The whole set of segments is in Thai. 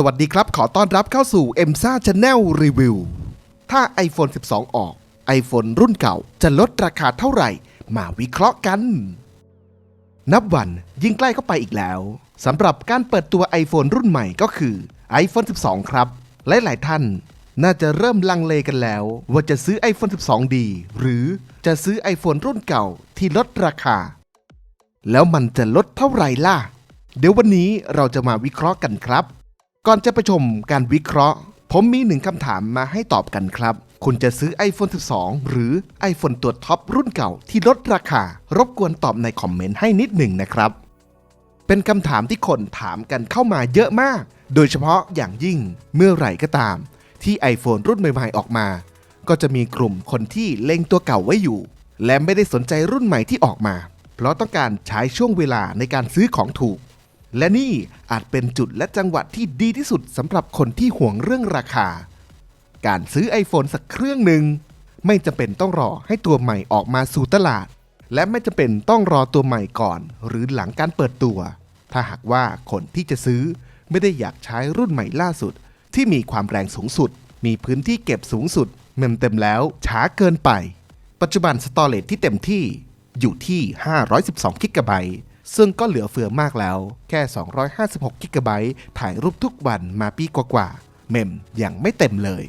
สวัสดีครับ ขอต้อนรับเข้าสู่ m s a Channel Review ถ้า iPhone 12 ออก iPhone รุ่นเก่าจะลดราคาเท่าไหร่ มาวิเคราะห์กัน นับวันยิ่งใกล้เข้าไปอีกแล้วสำหรับการเปิดตัว iPhone รุ่นใหม่ก็คือ iPhone 12 ครับ หลาย ๆ ท่าน น่าจะเริ่มลังเลกันแล้ว ว่าจะซื้อ iPhone 12 ดี หรือจะซื้อ iPhone รุ่นเก่าที่ลดราคา แล้วมันจะลดเท่าไหร่ล่ะ เดี๋ยววันนี้เราจะมาวิเคราะห์กันครับ ก่อนจะไปชมการวิเคราะห์ ผมมีหนึ่งคำถามมาให้ตอบกันครับ คุณจะซื้อ iPhone 12 หรือ iPhone ตัวท็อปรุ่นเก่าที่ลดราคา รบกวนตอบในคอมเมนต์ให้นิดหนึ่งนะครับ เป็นคำถามที่คนถามกันเข้ามาเยอะมาก โดยเฉพาะอย่างยิ่งเมื่อไหร่ก็ตาม ที่ iPhone รุ่นใหม่ๆออกมา ก็จะมีกลุ่มคนที่เล็งตัวเก่าไว้อยู่ และไม่ได้สนใจรุ่นใหม่ที่ออกมา เพราะต้องการใช้ช่วงเวลาในการซื้อของถูก และนี่อาจเป็นจุดและจังหวะที่ดีที่สุดสำหรับคนที่ห่วงเรื่องราคา การซื้อ iPhone สักเครื่องหนึ่งไม่จำเป็นต้องรอให้ตัวใหม่ออกมาสู่ตลาด และไม่จำเป็นต้องรอตัวใหม่ก่อน หรือหลังการเปิดตัว ถ้าหากว่าคนที่จะซื้อไม่ได้อยากใช้รุ่นใหม่ล่าสุด ที่มีความแรงสูงสุด มีพื้นที่เก็บสูงสุดเมมเต็มแล้วช้าเกินไป ปัจจุบันสตอเรจที่เต็มที่อยู่ที่ 512กิกะไบต์ ซึ่งก็เหลือเฟือมากแล้ว แค่ 256กิกะไบต์ถ่ายรูปทุกวันมาปีกว่าๆ เมมยังไม่เต็มเลย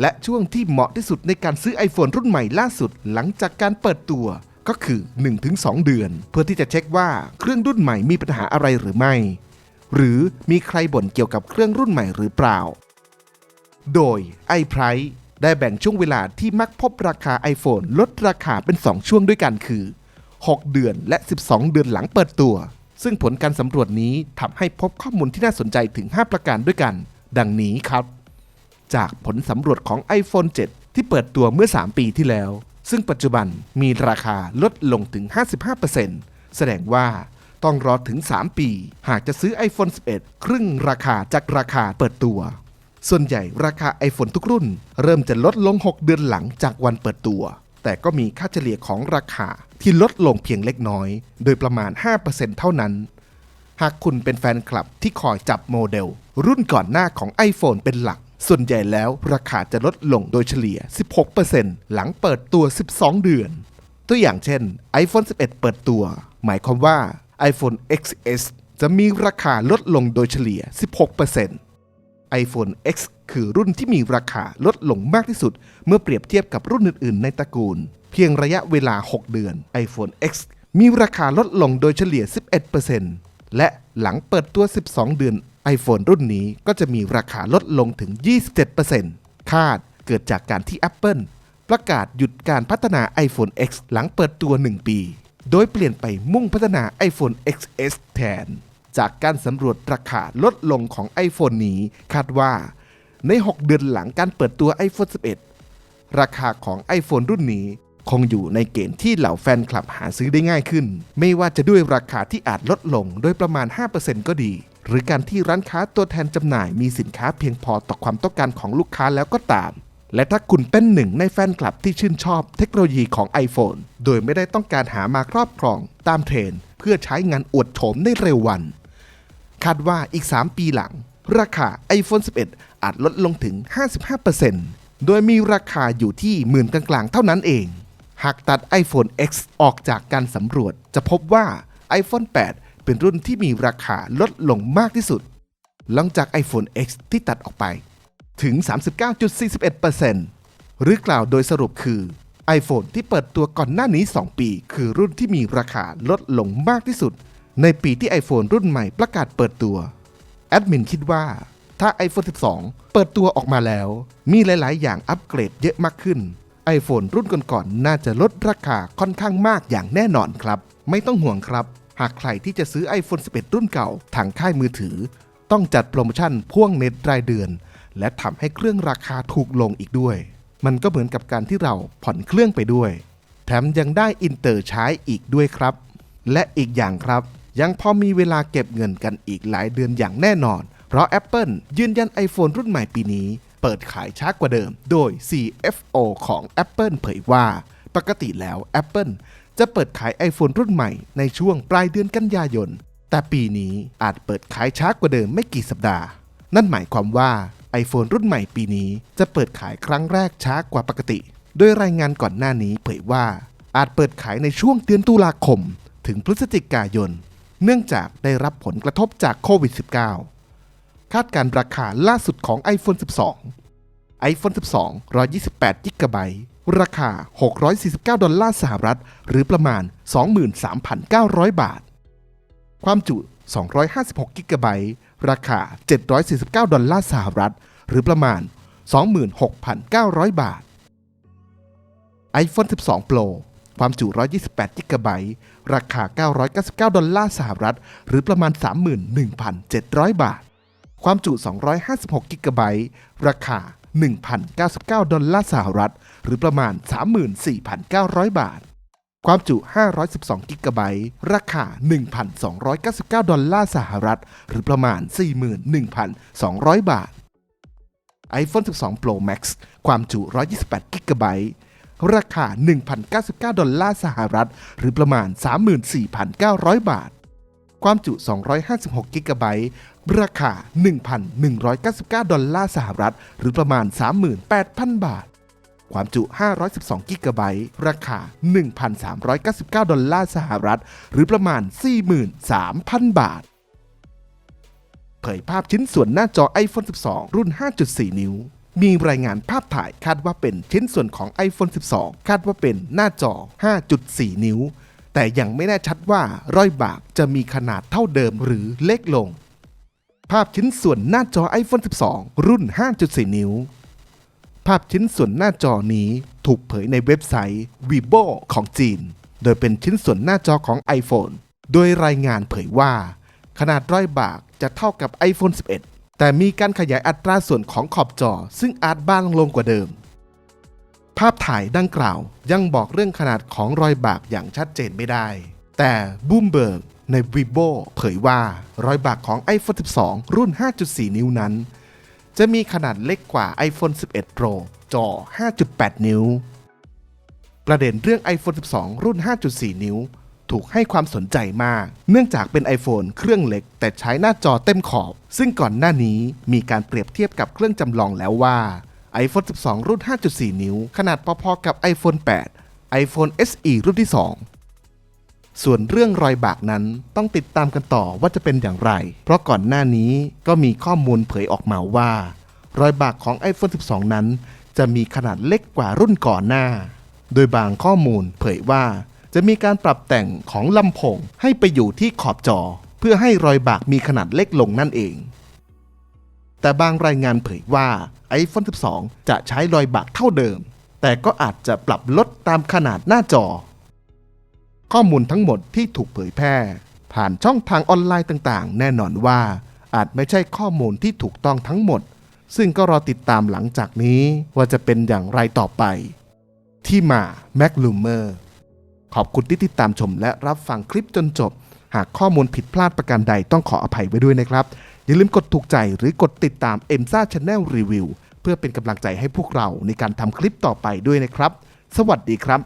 และช่วงที่เหมาะที่สุดในการซื้อ iPhone รุ่นใหม่ล่าสุดหลังจากการเปิดตัวก็คือ 1-2 เดือน เพื่อที่จะเช็คว่าเครื่องรุ่นใหม่มีปัญหาอะไรหรือไม่ หรือมีใครบ่นเกี่ยวกับเครื่องรุ่นใหม่หรือเปล่า โดย iPrice ได้แบ่งช่วงเวลาที่มักพบราคา iPhone ลดราคาเป็น 2 ช่วงด้วยกันคือ 6 เดือนและ 12 เดือนหลังเปิดตัว ซึ่งผลการสำรวจนี้ทำให้พบข้อมูลที่น่าสนใจถึง 5 ประการด้วยกัน ดังนี้ครับ จากผลสำรวจของ iPhone 7 ที่เปิดตัวเมื่อ 3 ปีที่แล้ว ซึ่งปัจจุบันมีราคาลดลงถึง 55%แสดงว่าต้องรอถึง 3 ปี หากจะซื้อ iPhone 11 ครึ่งราคาจากราคาเปิดตัว ส่วนใหญ่ราคา iPhone ทุกรุ่น เริ่มจะลดลง 6 เดือนหลังจากวันเปิดตัว แต่ก็มีค่าเฉลี่ยของราคาที่ลดลงเพียงเล็กน้อย โดยประมาณ 5%เท่านั้น หากคุณเป็นแฟนคลับที่คอยจับโมเดล รุ่นก่อนหน้าของ iPhone เป็นหลัก ส่วนใหญ่แล้วราคาจะลดลงโดยเฉลี่ย 16%หลังเปิดตัว 12 เดือน ตัวอย่างเช่น iPhone 11 เปิดตัว หมายความว่า iPhone XS จะมีราคาลดลงโดยเฉลี่ย 16% iPhone X คือรุ่นที่มีราคาลดลงมากที่สุด เมื่อเปรียบเทียบกับรุ่นอื่นๆ ในตระกูล เพียงระยะเวลา 6 เดือน iPhone X มีราคาลดลงโดยเฉลี่ย 11%และหลังเปิดตัว 12 เดือน iPhone รุ่นนี้ก็จะมีราคาลดลงถึง 27%คาดเกิดจากการที่ Apple ประกาศหยุดการพัฒนา iPhone X หลังเปิดตัว 1 ปี โดยเปลี่ยนไปมุ่งพัฒนา iPhone XS แทน จากการสำรวจราคาลดลงของ iPhone นี้ คาดว่า ใน 6 เดือนหลังการเปิดตัว iPhone 11 ราคาของ iPhone รุ่นนี้คงอยู่ในเกณฑ์ที่เหล่าแฟนคลับหาซื้อได้ง่ายขึ้น ไม่ว่าจะด้วยราคาที่อาจลดลงโดยประมาณ 5%ก็ดี หรือการที่ร้านค้าตัวแทนจำหน่ายมีสินค้าเพียงพอต่อความต้องการของลูกค้าแล้วก็ตาม และถ้าคุณเป็นหนึ่งในแฟนคลับที่ชื่นชอบเทคโนโลยีของ iPhone โดยไม่ได้ต้องการหามาครอบครองตามเทรนเพื่อใช้งานอวดโฉมในเร็ววัน คาดว่าอีก 3 ปีหลัง ราคา iPhone 11 อาจลดลงถึง 55%โดยมีราคาอยู่ที่หมื่นกลางๆ เท่านั้นเอง หากตัด iPhone X ออกจากการสำรวจ จะพบว่า iPhone 8 เป็นรุ่นที่มีราคาลดลงมากที่สุด หลังจาก iPhone X ที่ตัดออกไป ถึง 39.41%หรือกล่าวโดยสรุปคือ iPhone ที่เปิดตัวก่อนหน้านี้ 2 ปี คือรุ่นที่มีราคาลดลงมากที่สุด ในปีที่ iPhone รุ่นใหม่ประกาศเปิดตัว แอดมินคิดว่า ถ้า iPhone 12 เปิดตัวออกมาแล้ว มีหลาย ๆ อย่างอัปเกรดเยอะมากขึ้น iPhone รุ่นก่อน ๆ น่าจะลดราคาค่อนข้างมากอย่างแน่นอนครับ ไม่ต้องห่วงครับ หากใครที่จะซื้อ iPhone 11 รุ่นเก่าทางค่ายมือถือ ต้องจัดโปรโมชั่นพ่วงเน็ตรายเดือน และทำให้เครื่องราคาถูกลงอีกด้วย มันก็เหมือนกับการที่เราผ่อนเครื่องไปด้วย แถมยังได้อินเตอร์ใช้อีกด้วยครับ และอีกอย่างครับ ยังพอมีเวลาเก็บเงินกันอีกหลายเดือนอย่างแน่นอน เพราะ Apple ยืนยัน iPhone รุ่นใหม่ปีนี้ เปิดขายช้ากว่าเดิม โดย CFO ของ Apple เผยว่า ปกติแล้ว Apple จะเปิดขาย iPhone รุ่นใหม่ในช่วงปลายเดือนกันยายน แต่ปีนี้อาจเปิดขายช้ากว่าเดิมไม่กี่สัปดาห์ นั่นหมายความว่า iPhone รุ่นใหม่ปีนี้จะเปิดขายครั้งแรกช้ากว่าปกติ โดยรายงานก่อนหน้านี้เผยว่า อาจเปิดขายในช่วงเดือนตุลาคม ถึงพฤศจิกายน เนื่องจากได้รับผลกระทบจากโควิด -19 คาดการราคาล่าสุดของ iPhone 12 iPhone 12 128 g b ราคา 649 ดอลลาร์สหรัฐ หรือประมาณ 23,900 บาท ความจุ 256 g b ราคา 749 ดอลลาร์สหรัฐ หรือประมาณ 26,900 บาท iPhone 12 Pro ความจุ 128 g b ราคา 999 ดอลลาร์สหรัฐ หรือประมาณ 31,700 บาท ความจุ 256 g b ราคา 1,099 ดอลลาร์สหรัฐ หรือประมาณ 34,900 บาท ความจุ 512 g b ราคา 1,299 ดอลลาร์สหรัฐ หรือประมาณ 41,200 บาท iPhone 12 Pro Max ความจุ 128 g b ราคา 1,099 ดอลลาร์สหรัฐ หรือประมาณ 34,900 บาท ความจุ 256 g b ราคา 1,199 ดอลลาร์สหรัฐ หรือประมาณ 38,000 บาท ความจุ 512 g b ราคา 1,399 ดอลลาร์สหรัฐ หรือประมาณ 43,000 บาทเผยภาพชิ้นส่วนหน้าจอ iPhone 12 รุ่น 5.4 นิ้ว มีรายงานภาพถ่ายคาดว่าเป็นชิ้นส่วนของ iPhone 12 คาดว่าเป็นหน้าจอ 5.4 นิ้ว แต่ยังไม่แน่ชัดว่ารอยบากจะมีขนาดเท่าเดิมหรือเล็กลง ภาพชิ้นส่วนหน้าจอ iPhone 12 รุ่น 5.4 นิ้ว ภาพชิ้นส่วนหน้าจอนี้ถูกเผยในเว็บไซต์ Weibo ของจีน โดยเป็นชิ้นส่วนหน้าจอของ iPhone โดยรายงานเผยว่า ขนาดรอยบากจะเท่ากับ iPhone 11 แต่มีการขยายอัตราส่วนของขอบจอ ซึ่งอาจบางลงกว่าเดิม ภาพถ่ายดังกล่าวยังบอกเรื่องขนาดของรอยบากอย่างชัดเจนไม่ได้ แต่บูมเบิร์กใน Weibo เผยว่ารอยบากของ iPhone 12 รุ่น 5.4 นิ้วนั้น จะมีขนาดเล็กกว่า iPhone 11 Pro จอ 5.8 นิ้ว ประเด็นเรื่อง iPhone 12 รุ่น 5.4 นิ้ว ถูกให้ความสนใจมาก เนื่องจากเป็น iPhone เครื่องเล็ก แต่ใช้หน้าจอเต็มขอบ ซึ่งก่อนหน้านี้มีการเปรียบเทียบกับเครื่องจำลองแล้วว่า iPhone 12 รุ่น 5.4 นิ้ว ขนาดพอๆกับ iPhone 8 iPhone SE รุ่นที่ 2 ส่วนเรื่องรอยบากนั้นต้องติดตามกันต่อว่าจะเป็นอย่างไร เพราะก่อนหน้านี้ก็มีข้อมูลเผยออกมาว่า รอยบากของ iPhone 12 นั้น จะมีขนาดเล็กกว่ารุ่นก่อนหน้า โดยบางข้อมูลเผยว่า จะมีการปรับแต่งของลำโพงให้ไปอยู่ที่ขอบจอ เพื่อให้รอยบากมีขนาดเล็กลงนั่นเอง แต่บางรายงานเผยว่า iPhone 12 จะใช้รอยบากเท่าเดิม แต่ก็อาจจะปรับลดตามขนาดหน้าจอ ข้อมูลทั้งหมดที่ถูกเผยแพร่ ผ่านช่องทางออนไลน์ต่างๆ แน่นอนว่าอาจไม่ใช่ข้อมูลที่ถูกต้องทั้งหมด ซึ่งก็รอติดตามหลังจากนี้ว่าจะเป็นอย่างไรต่อไป ที่มา m a c l u m e r ขอบคุณที่ติดตามชมและรับฟังคลิปจนจบ หากข้อมูลผิดพลาดประการใดต้องขออภัยไว้ด้วยนะครับ อย่าลืมกดถูกใจหรือกดติดตาม e m s a Channel Review เพื่อเป็นกำลังใจให้พวกเราในการทำคลิปต่อไปด้วยนะครับ สวัสดีครับ